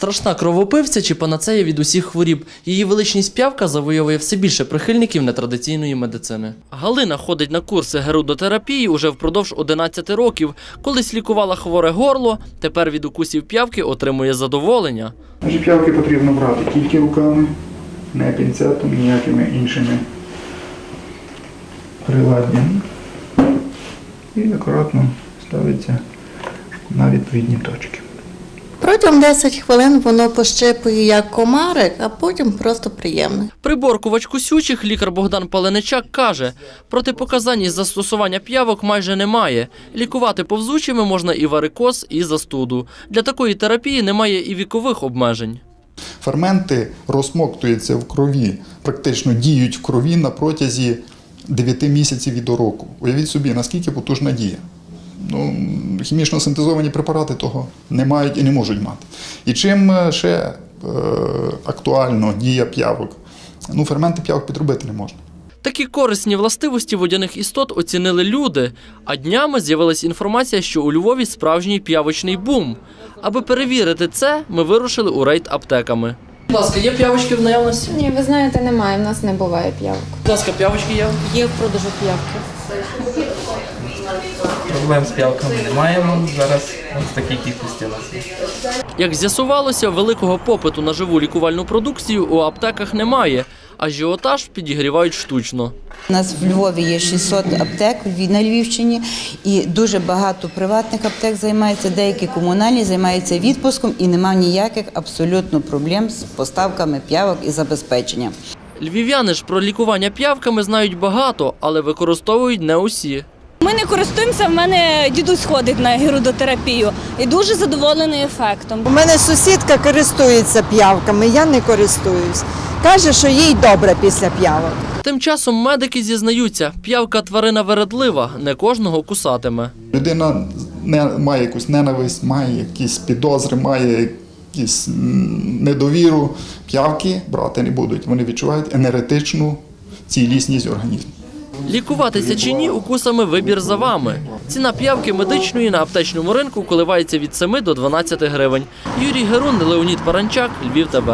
Страшна кровопивця чи панацея від усіх хворіб. Її величність п'явка завойовує все більше прихильників нетрадиційної медицини. Галина ходить на курси герудотерапії уже впродовж 11 років. Колись лікувала хворе горло, тепер від укусів п'явки отримує задоволення. Значить, п'явки потрібно брати тільки руками, не пінцетом, ніякими іншими приладдями. І акуратно ставиться на відповідні точки. Протягом 10 хвилин воно пощипує як комарик, а потім просто приємне. Приборкувач кусючих лікар Богдан Паленичак каже, протипоказань із застосування п'явок майже немає. Лікувати повзучими можна і варикоз, і застуду. Для такої терапії немає і вікових обмежень. Ферменти розсмоктуються в крові, практично діють в крові на протязі 9 місяців від року. Уявіть собі, наскільки потужна дія. Ну, хімічно синтезовані препарати того не мають і не можуть мати. І чим е, ще е, актуально дія п'явок? Ну, ферменти п'явок підробити не можна. Такі корисні властивості водяних істот оцінили люди. А днями з'явилась інформація, що у Львові справжній п'явочний бум. Аби перевірити це, ми вирушили у рейд аптеками. Будь ласка, є п'явочки в наявності? Ні, ви знаєте, немає. В нас не буває п'явок. Будь ласка, п'явочки є. Є в продажу п'явки. Проблем з п'явками не маємо. Зараз ось в такій кількості у нас є. Як з'ясувалося, великого попиту на живу лікувальну продукцію у аптеках немає. Ажіотаж підігрівають штучно. У нас в Львові є 600 аптек на Львівщині, і дуже багато приватних аптек займається, деякі комунальні займаються відпуском, і немає ніяких абсолютно проблем з поставками п'явок і забезпеченням. Львів'яни ж про лікування п'явками знають багато, але використовують не усі. Ми не користуємося. В мене дідусь ходить на герудотерапію і дуже задоволений ефектом. У мене сусідка користується п'явками, я не користуюсь. Каже, що їй добре після п'явок. Тим часом медики зізнаються, п'явка тварина вередлива, не кожного кусатиме. Людина не, має якусь ненависть, має якісь підозри, має якусь м, недовіру. П'явки брати не будуть. Вони відчувають енергетичну цілісність організму. Лікуватися чи ні, укусами вибір за вами. Ціна п'явки медичної на аптечному ринку коливається від 7 до 12 гривень. Юрій Герун, Леонід Паранчак, Львів ТБ.